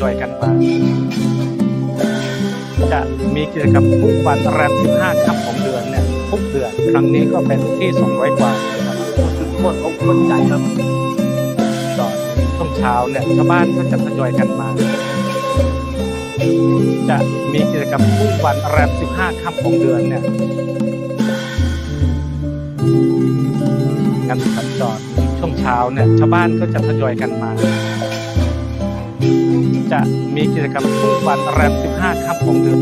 ยอยกันมา จะมีกิจกรรมทุกวันแรม15ค่ำของเดือนเนี่ยทุกเดือน ครั้งนี้ก็เป็นที่ 200 กว่าครับรู้สึกหมดอกหมดใจครับจอดช่วงเช้าเนี่ยชาวบ้านก็จะทยอยกันมา จะมีกิจกรรมทุกวันแรม15ค่ำของเดือนเนี่ยงานสัญจรช่วงเช้าเนี่ยชาวบ้านก็จะทยอยกันมา จะมีกิจกรรมทุกวันแรม 15ค่ำของเดือน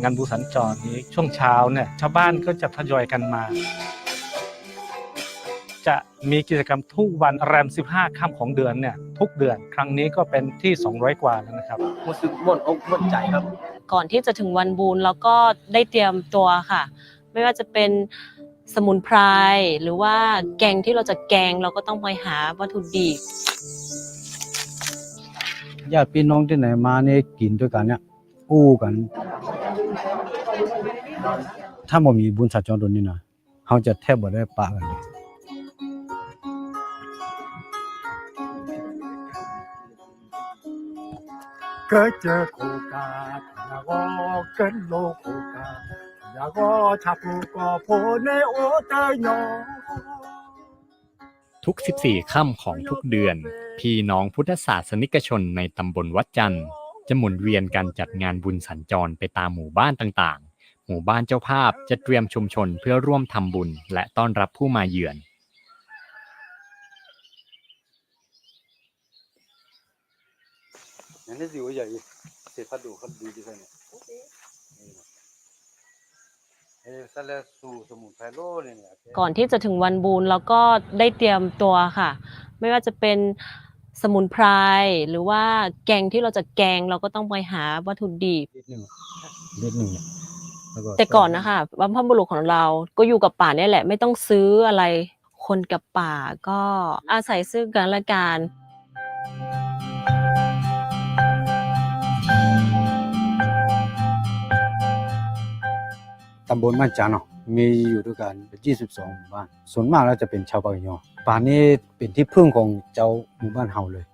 งานบุญสัญจรนี้ช่วงเช้าเนี่ยชาวบ้านก็จะทยอยกันมา จะมีกิจกรรมทุกวันแรม 15ค่ำของเดือนเนี่ยทุกเดือนครั้งนี้ก็เป็นที่ 200 กว่าแล้วนะครับ รู้สึกหมดอกหมดใจครับ ก่อนที่จะถึงวันบูนเราก็ได้เตรียมตัวค่ะ ไม่ว่าจะเป็นสมุนไพรหรือว่าแกงที่เราจะแกงเราก็ต้องไปหาวัตถุดิบญาติพี่น้องที่ไหนมาเนี่ยกินด้วยกันเนี่ยอู้กัน ถ้าบ่มีบุญสัจจรตรงนี้นะเขาจะแทบบ่ได้ปะกันเลยก็เจอโคกาทยาก็เกินโลโคกาทยาก็ชับลูกก็โพในโอเตยอทุก 14 ค่ำของทุกเดือน พี่น้องพุทธศาสนิกชนในตำบลวัดจันทร์ จะหมุนเวียนกันจัดงานบุญสัญจรไปตามหมู่บ้านต่างๆ หมู่บ้านเจ้าภาพจะเตรียมชุมชนเพื่อร่วมทำบุญและต้อนรับผู้มาเยือนอย่างนี้สิว่าใหญ่เสร็จพัดดูเขาดีดีแค่เนี่ยเอ้ซะแล้วสู่สมุนไพรโลเนี่ยเนี่ยก่อนที่จะถึงวันบูนเราก็ได้เตรียมตัวค่ะ ไม่ว่าจะเป็น สมุนไพรหรือว่าแกงที่เราจะแกงเราก็ต้องไปหาวัตถุดิบ นิดหนึงนิดหนึงเนี่ยล้วแต่ก่อนนะคะบรรพบุรุษของเราก็อยู่กับป่าเนี่ยแหละ ไม่ต้องซื้ออะไร คนกับป่าก็อาศัยซึ่งกันและกัน ตำบลบ้านจานเนาะ มีอยู่ด้วยกัน 22 หมู่บ้าน ส่วนมากแล้วจะเป็นชาวปากยอป่านี้เป็นที่พึ่งของเจ้าหมู่บ้านเฮาเลย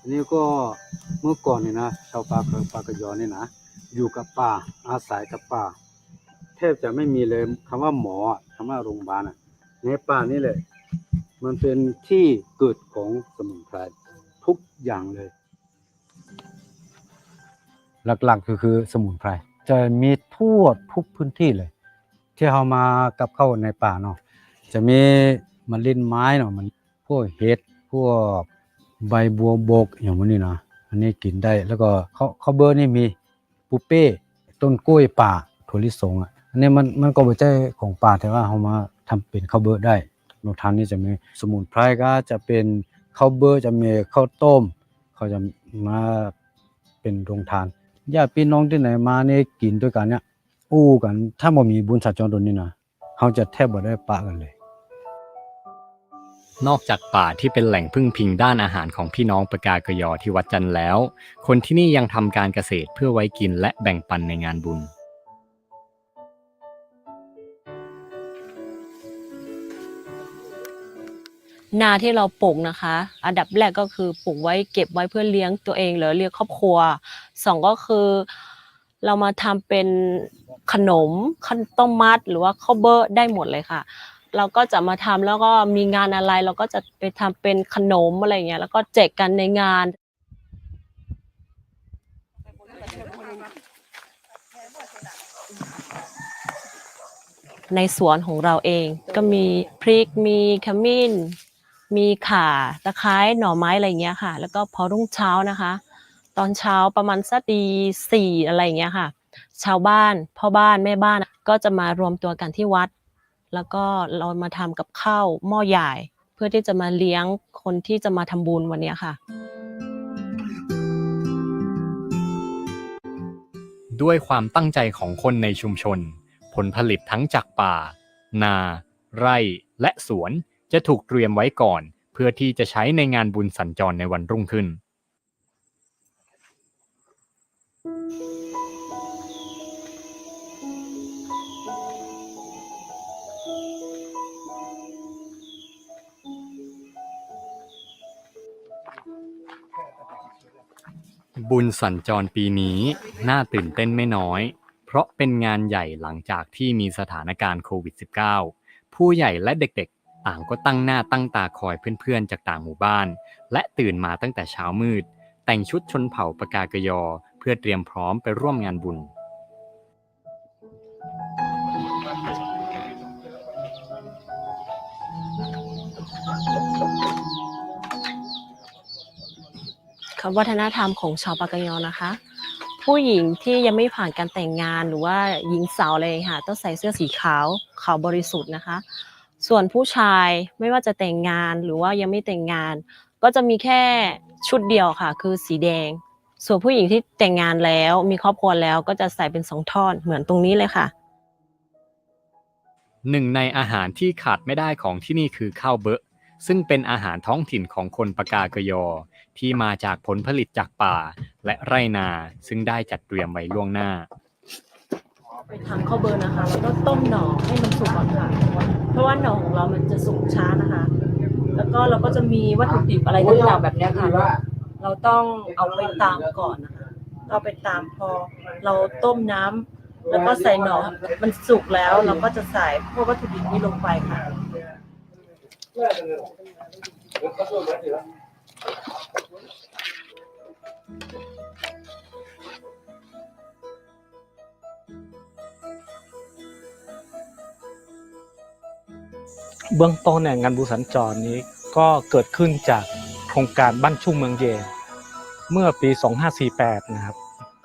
อันนี้ก็เมื่อก่อนเนี่ยนะ ชาวปากปากยอเนี่ยนะ อยู่กับป่า อาศัยกับป่า แทบจะไม่มีเลยคำว่าหมออะคำว่าโรงพยาบาลอะ ในป่านี่เลย มันเป็นที่เกิดของสมุนไพรทุกอย่างเลย หลักๆก็คือสมุนไพร จะมีทั่วทุกพื้นที่เลย ที่เรามากับเข้าในป่าเนาะจะมีมันลิ้นไม้เนาะมันพวกเห็ดพวกใบบัวบกอย่างพวกนี้นะอันนี้กินได้แล้วก็ข้าวข้าเบอร์นี่มีปูเป้ต้นกล้วยป่าถั่วลิสงอะอันนี้มันมันก็ไม่ใช่ของป่าแต่ว่าเรามาทำเป็นข้าวเบอร์ได้โรงทานนี่จะมีสมุนไพรก็จะเป็นข้าวเบอร์จะมีข้าวต้ม เขาจะมาเป็นโรงทาน ญาติพี่น้องที่ไหนมาเนี่ยกินด้วยกันเนี่ยอู้กัน ถ้าบ่มีบุญสัจจรตรงนี้นะเขาจะแทบบ่ได้ปะกันเลย นอกจากป่าที่เป็นแหล่งพึ่งพิงด้านอาหารของพี่น้องปากากยอที่วัดจันทร์แล้ว คนที่นี่ยังทำการเกษตรเพื่อไว้กินและแบ่งปันในงานบุญ นาที่เราปลูกนะคะ อันดับแรกก็คือปลูกไว้เก็บไว้เพื่อเลี้ยงตัวเองหรือเลี้ยงครอบครัวสองก็คือ เรามาทำเป็นขนมข้าวต้มมัด หรือว่าข้าวเบอร์ได้หมดเลยค่ะ เราก็จะมาทำแล้วก็มีงานอะไร เราก็จะไปทำเป็นขนมอะไรเงี้ยแล้วก็แจกกันในงานในสวนของเราเองก็มีพริกมีขมิ้น มีข่าตะไคร้หน่อไม้อะไรเงี้ยค่ะ แล้วก็พอรุ่งเช้านะคะ ตอนเช้าประมาณสักตีสี่อะไรเงี้ยค่ะ ชาวบ้านพ่อบ้านแม่บ้านก็จะมารวมตัวกันที่วัด แล้วก็เรามาทำกับข้าวหม้อใหญ่ เพื่อที่จะมาเลี้ยงคนที่จะมาทำบุญวันนี้ค่ะด้วยความตั้งใจของคนในชุมชน ผลผลิตทั้งจากป่า นา ไร่ และสวน จะถูกเตรียมไว้ก่อน เพื่อที่จะใช้ในงานบุญสัญจรในวันรุ่งขึ้น บุญสัญจรปีนี้น่าตื่นเต้นไม่น้อย เพราะเป็นงานใหญ่หลังจากที่มีสถานการณ์โควิด -19 ผู้ใหญ่และเด็กๆ ต่างก็ตั้งหน้าตั้งตาคอยเพื่อนๆ จากต่างหมู่บ้าน และตื่นมาตั้งแต่เช้ามืด แต่งชุดชนเผ่าปากากยอ เพื่อเตรียมพร้อมไปร่วมงานบุญ คำวัฒนธรรมของชาวปากกยอนะคะ ผู้หญิงที่ยังไม่ผ่านการแต่งงานหรือว่าหญิงสาวอะไรค่ะต้องใส่เสื้อสีขาวขาวบริสุทธิ์นะคะ ส่วนผู้ชายไม่ว่าจะแต่งงานหรือว่ายังไม่แต่งงาน ก็จะมีแค่ชุดเดียวค่ะ คือสีแดง ส่วนผู้หญิงที่แต่งงานแล้วมีครอบครัวแล้วก็จะใส่เป็นสองท่อนเหมือนตรงนี้เลยค่ะ หนึ่งในอาหารที่ขาดไม่ได้ของที่นี่คือข้าวเบอะซึ่งเป็นอาหารท้องถิ่นของคนปากากยอ ที่มาจากผลผลิตจากป่าและไร่นา ซึ่งได้จัดเตรียมไว้ล่วงหน้า ไปทำข้าวเบอร์นะคะ แล้วก็ต้มหน่อให้มันสุกก่อนค่ะเพ ราะว่าหน่อของเรามันจะสุกช้านะคะ แล้วก็เราก็จะมีวัตถุดิบอะไรต่างๆแบบเนี้ยค่ะ เราต้องเอาไปตามก่อนนะคะเราไปตามพอเราต้มน้ำแล้วก็ใส่หน่อมันสุกแล้วเราก็จะใส่พวกวัตถุดิบนี้ลงไปค่ะ เบื้องต้นเนี่ยงานบุสัญจรนี้ก็เกิดขึ้นจากโครงการบ้านชุ่มเมืองเยนเมื่อปี 2548 นะครับ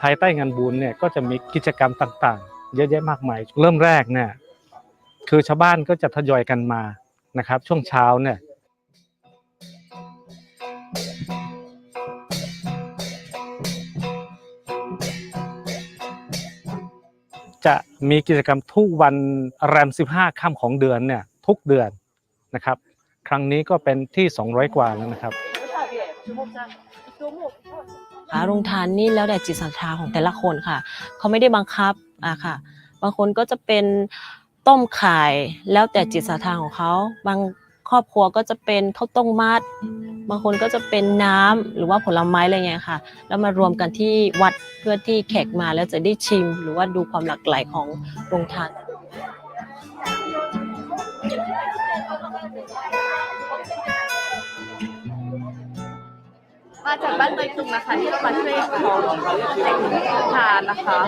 ภายใต้งานบุญเนี่ยก็จะมีกิจกรรมต่างๆ เยอะแยะมากมาย เริ่มแรกเนี่ยคือชาวบ้านก็จะทยอยกันมานะครับ ช่วงเช้าเนี่ยจะมีกิจกรรมทุกวันแรม 15 ค่ำของเดือนเนี่ย ทุกเดือนนะครับ ครั้งนี้ก็เป็นที่ 200 กว่าแล้วนะครับค่ะโรงทานนี่แล้วแต่จิตศรัทธาของแต่ละคนค่ะ เขาไม่ได้บังคับอะค่ะ บางคนก็จะเป็นต้มไข่แล้วแต่จิตศรัทธาของเขา บางครอบครัวก็จะเป็นข้าวต้มมัด บางคนก็จะเป็นน้ำหรือว่าผลไม้อะไรเงี้ยค่ะ แล้วมารวมกันที่วัดเพื่อที่แขกมาแล้วจะได้ชิม หรือว่าดูความหลากหลายของโรงทาน มาจากบ้านเตยตุงนะคะที่เรามาช่วยของเด็กทานนะคะ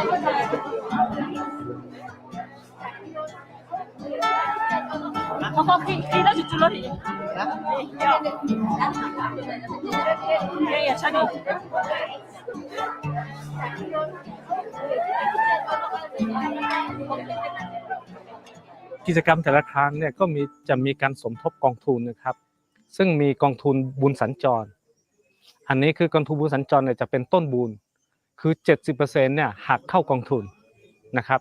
กิจกรรมแต่ละครั้งเนี่ยก็มีจะมีการสมทบกองทุนนะครับ ซึ่งมีกองทุนบุญสัญจร อันนี้คือกองทุนบุญสัญจรเนี่ยจะเป็นต้นบุญคือ 70%เนี่ยหักเข้ากองทุนนะครับ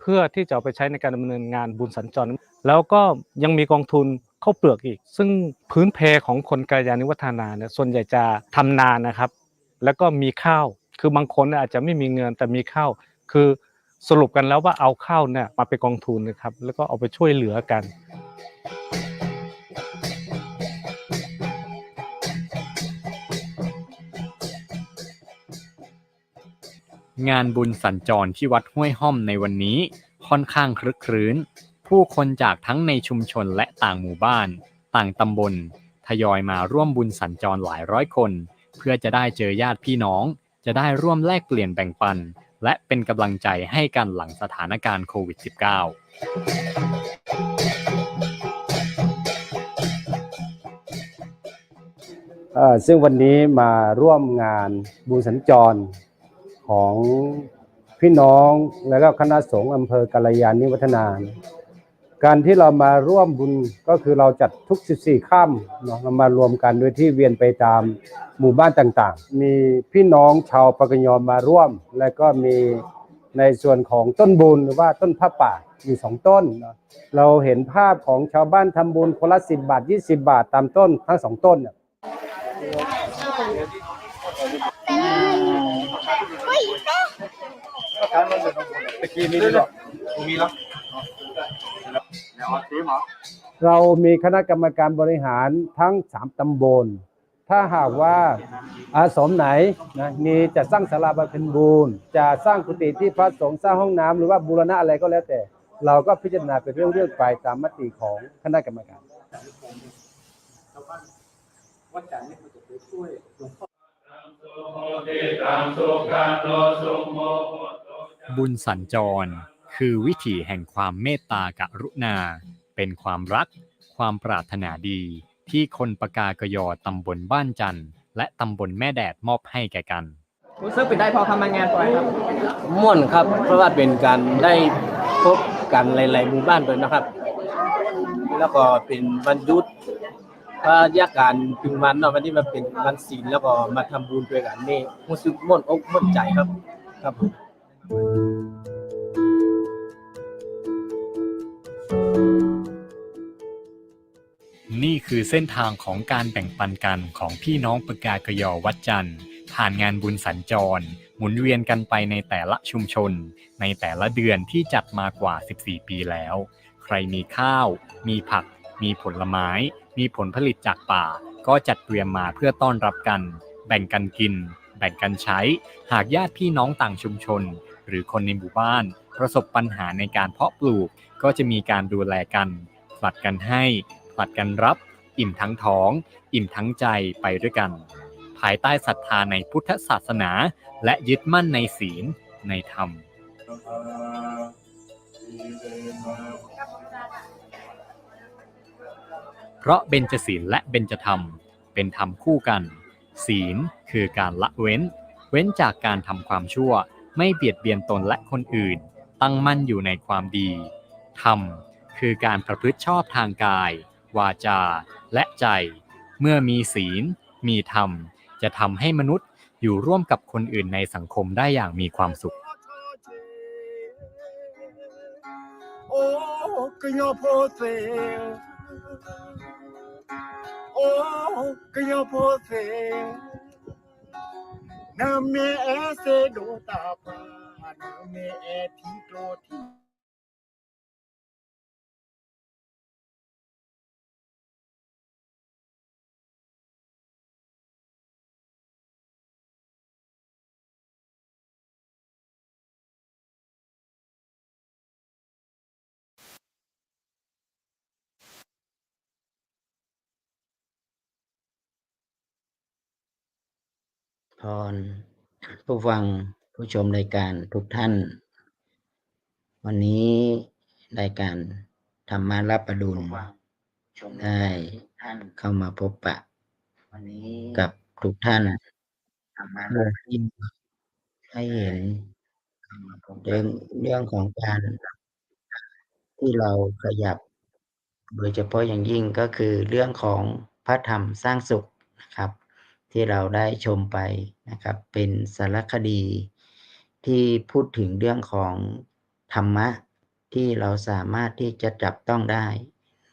เพื่อที่จะเอาไปใช้ในการดำเนินงานบุญสัญจร แล้วก็ยังมีกองทุนข้าวเปลือกอีก ซึ่งพื้นเพของคนกายานิวัฒนาเนี่ยส่วนใหญ่จะทำนานะครับ แล้วก็มีข้าว คือบางคนอาจจะไม่มีเงินแต่มีข้าว คือสรุปกันแล้วว่าเอาข้าวเนี่ยมาเป็นกองทุนนะครับ แล้วก็เอาไปช่วยเหลือกัน งานบุญสัญจรที่วัดห้วยห้อมในวันนี้ค่อนข้างคลึกครื้น ผู้คนจากทั้งในชุมชนและต่างหมู่บ้าน ต่างตำบล ทยอยมาร่วมบุญสัญจรหลายร้อยคน เพื่อจะได้เจอญาติพี่น้อง จะได้ร่วมแลกเปลี่ยนแบ่งปัน และเป็นกำลังใจให้กันหลังสถานการณ์โควิด -19 เอ่อซึ่งวันนี้มาร่วมงานบุญสัญจร ของพี่น้องและก็คณะสงฆ์อำเภอกาลยานิวัฒนา การที่เรามาร่วมบุญก็คือเราจัดทุก 14 ค่ำเนาะเรามารวมกันโดยที่เวียนไปตามหมู่บ้านต่างๆ มีพี่น้องชาวปากยอมมาร่วม และก็มีในส่วนของต้นบุญหรือว่าต้นผ้าป่าอยู่สองต้นเนาะเราเห็นภาพของชาวบ้านทำบุญคนละสิบบาท20บาทตามต้นทั้งสองต้นเนี่ย เรามีคณะกรรมการบริหารทั้งสามตำบล ถ้าหากว่าอาสมไหนนะมีจะสร้างศาลาบำเพ็ญบุญจะสร้างกุฏิที่พระสงฆ์สร้างห้องน้ำหรือว่าบูรณะอะไรก็แล้วแต่ เราก็พิจารณาเป็นเรื่องๆไปตามมติของคณะกรรมการ บุญสัญจร คือวิถีแห่งความเมตตากรุณา เป็นความรัก ความปรารถนาดี ที่คนปากากยอตำบลบ้านจันทร์และตำบลแม่แดดมอบให้แก่กันรู้สึกเป็นได้พอทำงานไปครับม่วนครับ เพราะว่าเป็นการได้พบกันหลาย ๆ หมู่บ้านด้วยนะครับ แล้วก็เป็นวันหยุด พระยาการถึงวันเนาะวันนี้มาเป็นวันศีลแล้วก็มาทำบุญด้วยกันนี่รู้สึกม่วนอกม่วนใจครับ ครับผมนี่คือเส้นทางของการแบ่งปันกันของพี่น้องปกากยอวัดจันทร์ผ่านงานบุญสัญจร หมุนเวียนกันไปในแต่ละชุมชน ในแต่ละเดือนที่จัดมากว่า 14 ปีแล้ว ใครมีข้าว มีผัก มีผลไม้ มีผลผลิตจากป่า ก็จัดเตรียมมาเพื่อต้อนรับกัน แบ่งกันกิน แบ่งกันใช้ หากญาติพี่น้องต่างชุมชน หรือคนในหมู่บ้าน ประสบปัญหาในการเพาะปลูก ก็จะมีการดูแลกันผลัดกันให้ผลัดกันรับ อิ่มทั้งท้อง อิ่มทั้งใจไปด้วยกัน ภายใต้ศรัทธาในพุทธศาสนา และยึดมั่นในศีลในธรรม เพราะเบญจศีลและเบญจธรรม เป็นธรรมคู่กัน ศีลคือการละเว้น เว้นจากการทำความชั่ว ไม่เบียดเบียนตนและคนอื่น ตั้งมั่นอยู่ในความดี ธรรมคือการประพฤติชอบทางกาย วาจา และใจ เมื่อมีศีล มีธรรม จะทำให้มนุษย์อยู่ร่วมกับคนอื่นในสังคมได้อย่างมีความสุขโอ้กะ oh que yo pose na me ese do tapa na me e ti do ti รผู้ฟังผู้ชมรายการทุกท่าน วันนี้รายการธรรมารับประดุลได้เข้ามาพบปะกับทุกท่านเพื่อที่ให้เห็นเรื่องเรื่องของการที่เราขยับ โดยเฉพาะอย่างยิ่งก็คือเรื่องของพระธรรมสร้างสุขนะครับ ที่เราได้ชมไปนะครับ เป็นสารคดีที่พูดถึงเรื่องของธรรมะที่เราสามารถที่จะจับต้องได้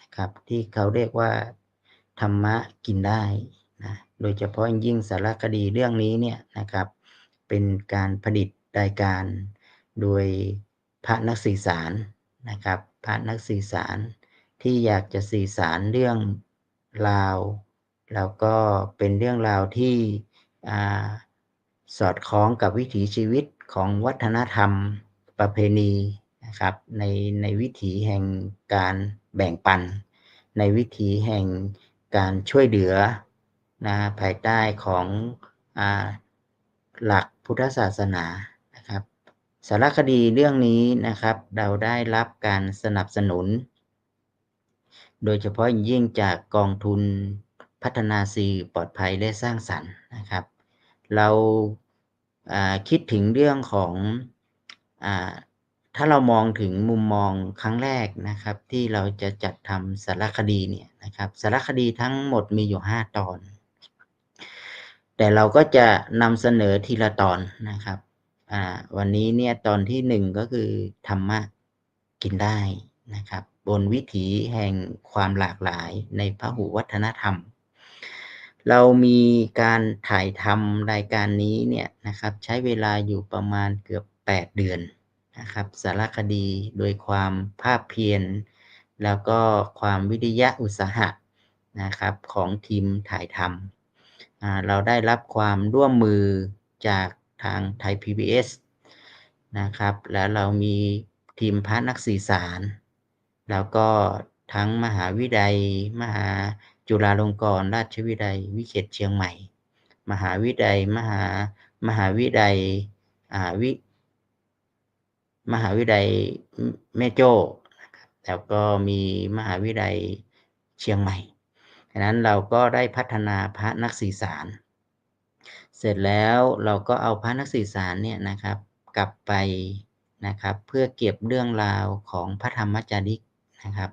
นะครับ ที่เขาเรียกว่าธรรมะกินได้นะโดยเฉพาะยิ่งสารคดีเรื่องนี้เนี่ยนะครับ เป็นการผลิตรายการโดยพระนักสื่อสารนะครับพระนักสื่อสารที่อยากจะสื่อสารเรื่องราว แล้วก็เป็นเรื่องราวที่อสอดคล้องกับวิถีชีวิตของวัฒนธรรมประเพณีนะครับในในวิถีแห่งการแบ่งปัน ในวิถีแห่งการช่วยเหลือนะภายใต้ของอหลักพุทธศาสนานะครับสารคดีเรื่องนี้นะครับเราได้รับการสนับสนุน โดยเฉพาะยิ่งจากกองทุน พัฒนาสื่อปลอดภัยและสร้างสรรค์นะครับ เราคิดถึงเรื่องของอถ้าเรามองถึงมุมมองครั้งแรกนะครับ ที่เราจะจัดทำสารคดีเนี่ยนะครับสารคดีทั้งหมดมีอยู่ 5 ตอน แต่เราก็จะนำเสนอทีละตอนนะครับวันนี้เนี่ยตอนที่หนึ่งก็คือธรรมะกินได้นะครับ บนวิถีแห่งความหลากหลายในพระหุวัฒนธรรม เรามีการถ่ายทำรายการนี้เนี่ยนะครับใช้เวลาอยู่ประมาณเกือบ 8 เดือนนะครับสารคดีโดยความภาคเพียรแล้วก็ความวิทยะอุตสาหะนะครับของทีมถ่ายทำเราได้รับความร่วมมือจากทางไทย PBS นะครับแล้วเรามีทีมพระนักสื่อสาร แล้วก็ทั้งมหาวิทยาลัยมหา จุฬาลงกรณราชวิทยาลัยวิเขตเชียงใหม่ มหาวิทยาลัยมหามหาวิทยาลัยวิมหาวิทยาลัยแม่โจ้แล้วก็มีมหาวิทยาลัยเชียงใหม่ฉะนั้นเราก็ได้พัฒนาพระนักสื่อสาร เสร็จแล้วเราก็เอาพระนักสื่อสารเนี่ยนะครับ กลับไปนะครับ เพื่อเก็บเรื่องราวของพระธรรมจาริกนะครับ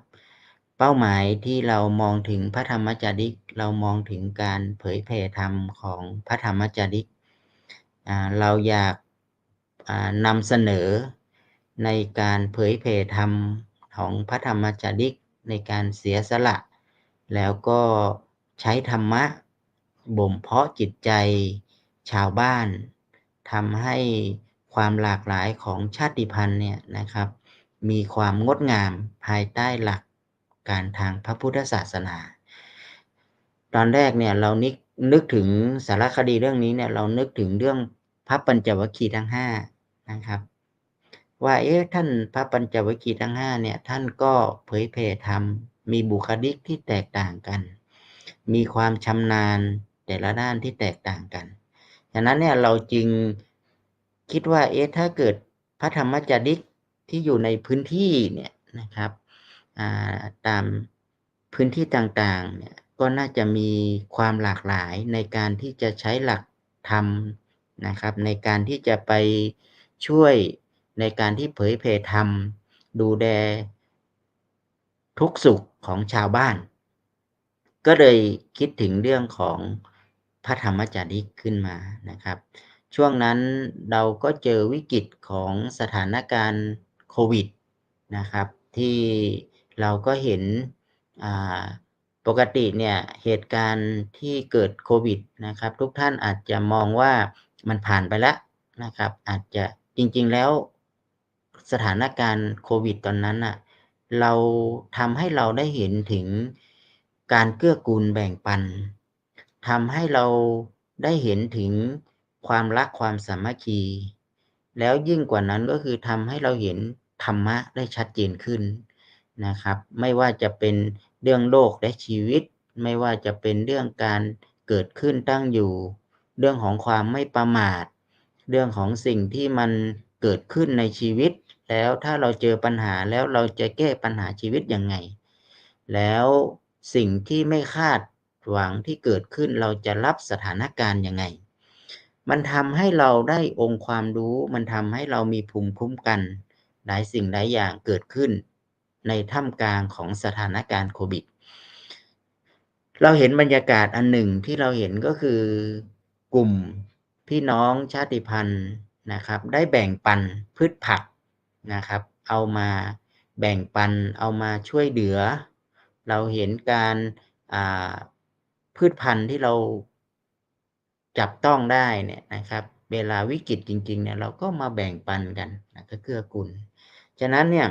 เป้าหมายที่เรามองถึงพระธรรมจาริก เรามองถึงการเผยแผ่ธรรมของพระธรรมจาริก เราอยากนำเสนอในการเผยแผ่ธรรมของพระธรรมจาริกในการเสียสละ แล้วก็ใช้ธรรมะบ่มเพาะจิตใจชาวบ้านทำให้ความหลากหลายของชาติพันธุ์เนี่ยนะครับ มีความงดงามภายใต้หลัก การทางพระพุทธศาสนา ตอนแรกเนี่ยเรานึกนึกถึงสารคดีเรื่องนี้เนี่ยเรานึกถึงเรื่องพระปัญจวัคคีย์ทั้งห้านะครับ ว่าเอ๊ะท่านพระปัญจวัคคีย์ทั้งห้าเนี่ยท่านก็เผยแผ่ธรรมมีบุคลิกที่แตกต่างกัน มีความชำนาญแต่ละด้านที่แตกต่างกันฉะนั้นเนี่ยเราจึงคิดว่าเอ๊ะถ้าเกิดพระธรรมจาริกที่อยู่ในพื้นที่เนี่ยนะครับ ตามพื้นที่ต่างๆเนี่ยก็น่าจะมีความหลากหลายในการที่จะใช้หลักธรรมนะครับ ในการที่จะไปช่วยในการที่เผยแผ่ธรรม ดูแลทุกสุขของชาวบ้าน ก็เลยคิดถึงเรื่องของพระธรรมจาริกขึ้นมานะครับ ช่วงนั้นเราก็เจอวิกฤตของสถานการณ์โควิดนะครับ ที่ เราก็เห็นปกติเนี่ยเหตุการณ์ที่เกิดโควิดนะครับ ทุกท่านอาจจะมองว่ามันผ่านไปแล้วนะครับ อาจจะจริงๆแล้วสถานการณ์โควิดตอนนั้นน่ะเราทำให้เราได้เห็นถึงการเกื้อกูลแบ่งปันทำให้เราได้เห็นถึงความรักความสามัคคี แล้วยิ่งกว่านั้นก็คือทำให้เราเห็นธรรมะได้ชัดเจนขึ้น นะครับ ไม่ว่าจะเป็นเรื่องโลกและชีวิต ไม่ว่าจะเป็นเรื่องการเกิดขึ้นตั้งอยู่ เรื่องของความไม่ประมาท เรื่องของสิ่งที่มันเกิดขึ้นในชีวิต แล้วถ้าเราเจอปัญหาแล้วเราจะแก้ปัญหาชีวิตยังไง แล้วสิ่งที่ไม่คาดหวังที่เกิดขึ้นเราจะรับสถานการณ์ยังไง มันทำให้เราได้องค์ความรู้ มันทำให้เรามีภูมิคุ้มกัน หลายสิ่งหลายอย่างเกิดขึ้น ในท่ามกลางของสถานการณ์โควิด เราเห็นบรรยากาศอันหนึ่งที่เราเห็นก็คือกลุ่มพี่น้องชาติพันธุ์นะครับ ได้แบ่งปันพืชผักนะครับ เอามาแบ่งปันเอามาช่วยเหลือ เราเห็นการาพืชพันธุ์ที่เราจับต้องได้เนี่ยนะครับ เวลาวิกฤตจริงๆเนี่ยเราก็มาแบ่งปันกันนะก็เกื้อกูลฉะนั้นเนี่ย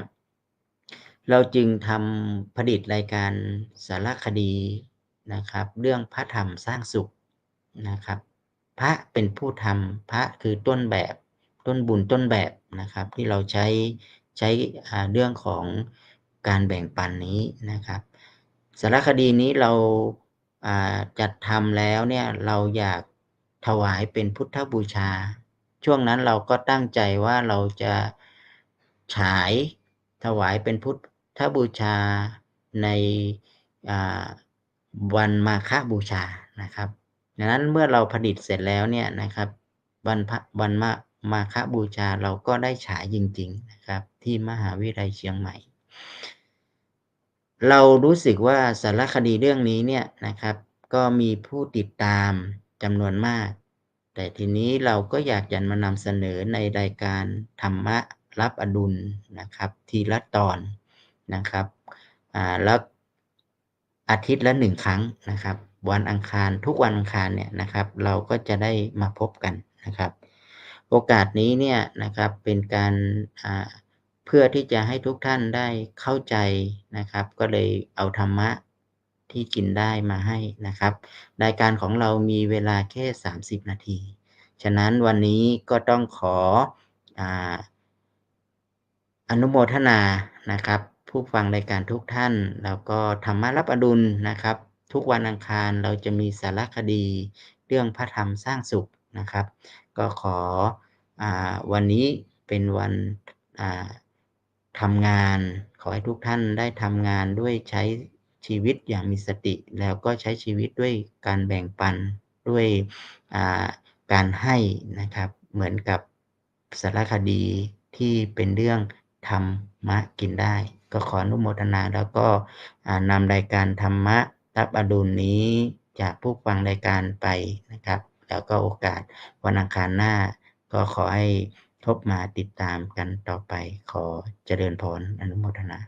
เราจึงทำผลิตรายการสารคดีนะครับ เรื่องพระธรรมสร้างสุขนะครับ พระเป็นผู้ทำพระคือต้นแบบต้นบุญต้นแบบนะครับ ที่เราใช้ใช้เรื่องของการแบ่งปันนี้นะครับสารคดีนี้เราจัดทำแล้วเนี่ยเราอยากถวายเป็นพุทธบูชา ช่วงนั้นเราก็ตั้งใจว่าเราจะฉายถวายเป็นพุทธ บูชาในวันมาฆบูชานะครับดังนั้นเมื่อเราผลิตเสร็จแล้วเนี่ยนะครับวันพระวันมามาฆบูชาเราก็ได้ฉายจริง ๆ นะครับ ที่มหาวิทยาลัยเชียงใหม่ เรารู้สึกว่าสารคดีเรื่องนี้เนี่ยนะครับ ก็มีผู้ติดตามจำนวนมาก แต่ทีนี้เราก็อยากจะมานำเสนอในรายการธรรมะรับอดุลนะครับ ทีละตอน นะครับอ่าแล้วอาทิตย์ละหนึ่งครั้งนะครับ วันอังคารทุกวันอังคารเนี่ยนะครับ เราก็จะได้มาพบกันนะครับ โอกาสนี้เนี่ยนะครับเป็นการเพื่อที่จะให้ทุกท่านได้เข้าใจนะครับ ก็เลยเอาธรรมะที่กินได้มาให้นะครับรายการของเรามีเวลาแค่ 30 นาที ฉะนั้นวันนี้ก็ต้องขอออนุโมทนานะครับ ผู้ฟังรายการทุกท่าน แล้วก็ธรรมะรับอดุลนะครับ ทุกวันอังคารเราจะมีสารคดี เรื่องพระธรรมสร้างสุขนะครับ ก็ขออวันนี้เป็นวันทำงาน ขอให้ทุกท่านได้ทำงานด้วยใช้ชีวิตอย่างมีสติ แล้วก็ใช้ชีวิตด้วยการแบ่งปันด้วยการให้นะครับ เหมือนกับสารคดีที่เป็นเรื่องธรรมะกินได้ ก็ขออนุโมทนาแล้วก็นำรายการธรรมะรับอดุลนี้จากผู้ฟังรายการไปนะครับ แล้วก็โอกาสวันอังคารหน้า ก็ขอให้ทบมาติดตามกันต่อไปขอเจริญพรอนุโมทนา